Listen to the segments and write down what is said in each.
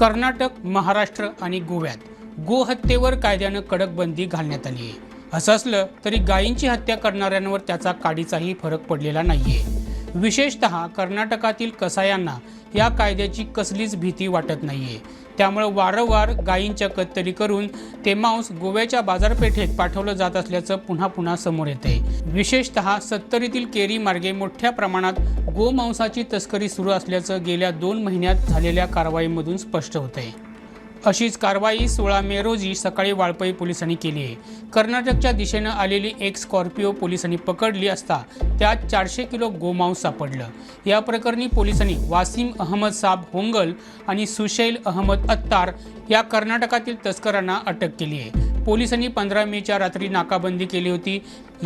कर्नाटक महाराष्ट्र आणि गोव्यात गोहत्येवर कायद्यानं कडक बंदी घालण्यात आली आहे. असं असलं तरी गायींची हत्या करणाऱ्यांवर त्याचा काडीचाही फरक पडलेला नाहीये. विशेषतः कर्नाटकातील कसायांना या कायद्याची कसलीच भीती वाटत नाहीये. त्यामुळे वारंवार गायींच्या कत्तरी करून ते मांस गोव्याच्या बाजारपेठेत पाठवलं जात असल्याचं पुन्हा पुन्हा समोर येते विशेषतः सत्तरीतील केरी मार्गे मोठ्या प्रमाणात गोमांसाची तस्करी सुरू असल्याचं गेल्या दोन महिन्यात झालेल्या कारवाईमधून स्पष्ट होतंय. अशीच कारवाई सोळा मे रोजी सकाळी वाळपई पोलिसांनी केली आहे. कर्नाटकच्या दिशेनं आलेली एक स्कॉर्पिओ पोलिसांनी पकडली असता त्यात चारशे किलो गोमांस सापडलं. या प्रकरणी पोलिसांनी वासिम अहमद साब होंगल आणि सुशैल अहमद अत्तार या कर्नाटकातील तस्करांना अटक केली आहे. पोलिसांनी पंधरा मेच्या रात्री नाकाबंदी केली होती.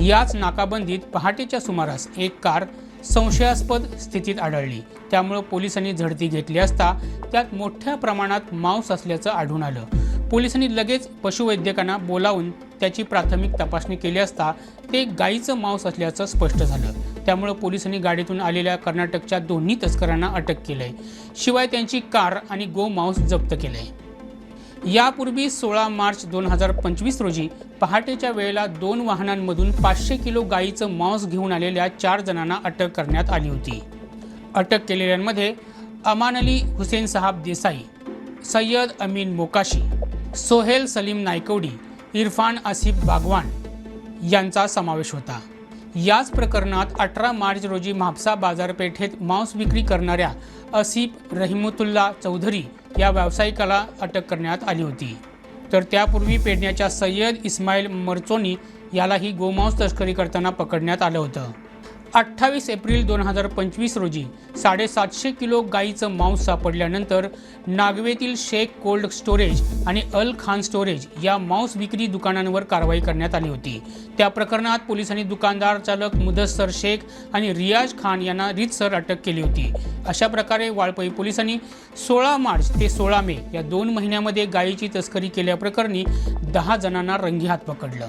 याच नाकाबंदीत पहाटेच्या सुमारास एक कार संशयास्पद स्थितीत आढळली. त्यामुळे पोलिसांनी झडती घेतली असता त्यात मोठ्या प्रमाणात मांस असल्याचं आढळून आलं. पोलिसांनी लगेच पशुवैद्यकांना बोलावून त्याची प्राथमिक तपासणी केली असता ते गायीचं मांस असल्याचं स्पष्ट झालं. त्यामुळे पोलिसांनी गाडीतून आलेल्या कर्नाटकच्या दोन्ही तस्करांना अटक केलंय. शिवाय त्यांची कार आणि गोमांस जप्त केलंय. यापूर्वी सोळा मार्च दोन हजार पंचवीस रोजी पहाटेच्या वेळेला दोन वाहनांमधून पाचशे किलो गायीचं मांस घेऊन आलेल्या चार जणांना अटक करण्यात आली होती. अटक केलेल्यांमध्ये अमान अली हुसेन साहब देसाई सय्यद अमीन मोकाशी सोहेल सलीम नायकवडी इरफान आसिफ बागवान यांचा समावेश होता. याच प्रकरणात अठरा मार्च रोजी म्हापसा बाजारपेठेत मांस विक्री करणाऱ्या असिफ रहिमतुल्ला चौधरी या व्यावसायिकाला अटक करण्यात आली होती. तर त्यापूर्वी पेडण्याच्या सय्यद इस्माईल मर्चोनी यालाही गोमांस तस्करी करताना पकडण्यात आलं होतं. अठ्ठावीस एप्रिल दोन हजार पंचवीस रोजी साडेसातशे किलो गाईचं मांस सापडल्यानंतर नागवेतील शेख कोल्ड स्टोरेज आणि अल खान स्टोरेज या मांस विक्री दुकानांवर कारवाई करण्यात आली होती. त्या प्रकरणात पोलिसांनी दुकानदार चालक मुदस्सर शेख आणि रियाज खान यांना रीतसर अटक केली होती. अशा प्रकारे वाळपई पोलिसांनी सोळा मार्च ते सोळा मे या दोन महिन्यामध्ये गायीची तस्करी केल्याप्रकरणी दहा जणांना रंगीहात पकडलं.